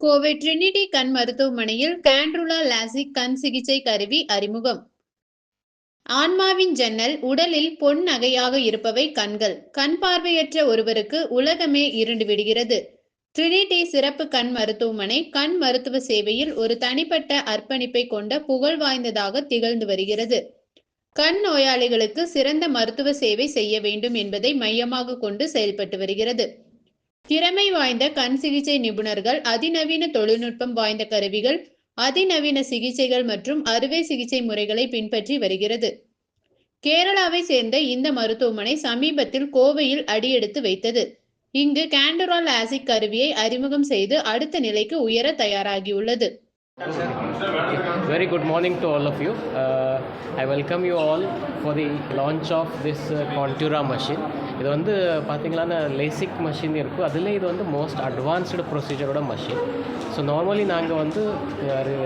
Kovai Trinity கண் மருத்துவமனையில் கேண்ட்ருலா LASIK கண் சிகிச்சை கருவி அறிமுகம். ஆன்மாவின் ஜன்னல் உடலில் பொன் நகையாக இருப்பவை கண்கள். கண் பார்வையற்ற ஒருவருக்கு உலகமே இருண்டு விடுகிறது. ட்ரினிட்டி சிறப்பு கண் மருத்துவமனை கண் மருத்துவ சேவையில் ஒரு தனிப்பட்ட அர்ப்பணிப்பை கொண்ட புகழ் வாய்ந்ததாக திகழ்ந்து வருகிறது. கண் நோயாளிகளுக்கு சிறந்த மருத்துவ சேவை செய்ய வேண்டும் என்பதை மையமாக கொண்டு செயல்பட்டு வருகிறது. திறமை வாய்ந்த கண் சிகிச்சை நிபுணர்கள் அதிநவீன தொழில்நுட்பம் வாய்ந்த கருவிகள் அதிநவீன சிகிச்சைகள் மற்றும் அறுவை சிகிச்சை முறைகளை பின்பற்றி வருகிறது கேரளாவை சேர்ந்த இந்த மருத்துவமனை சமீபத்தில் கோவையில் அடியெடுத்து வைத்தது இங்கு கேண்டரால் ஆசிக் கருவியை அறிமுகம் செய்து அடுத்த நிலைக்கு உயர தயாராகியுள்ளது Very good morning to all of you. Uh, I welcome you all for the launch of this uh, Contura machine. இது வந்து பார்த்தீங்கன்னா லேசிக் மஷின் இருக்கும் அதில் இது வந்து மோஸ்ட் அட்வான்ஸ்டு ப்ரொசீஜரோட மஷின் ஸோ நார்மலி நாங்கள் வந்து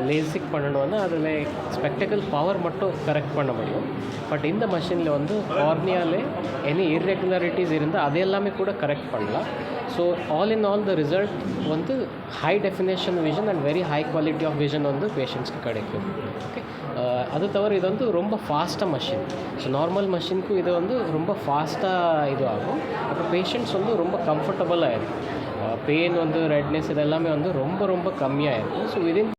லேசிக் பண்ணணும்னா அதில் ஸ்பெக்டக்கல் பவர் மட்டும் கரெக்ட் பண்ண முடியும். பட் இந்த மஷினில் வந்து கார்னியாலே எனி இர்ரெகுலாரிட்டிஸ் இருந்தால் அது எல்லாமே கூட கரெக்ட் பண்ணலாம். So all in all the result வந்து high definition vision and very high quality of vision வந்து பேஷண்ட்ஸ்க்கு கிடைக்கும். ஓகே அது தவிர இது வந்து ரொம்ப ஃபாஸ்ட்டாக மஷின் ஸோ நார்மல் மஷினுக்கும் இது வந்து ரொம்ப ஃபாஸ்ட்டாக இது ஆகும் அப்புறம் பேஷண்ட்ஸ் வந்து ரொம்ப கம்ஃபர்டபுளாக இருக்கும். பெயின் வந்து ரெட்னஸ் இது எல்லாமே வந்து ரொம்ப ரொம்ப கம்மியாக இருக்கும். So within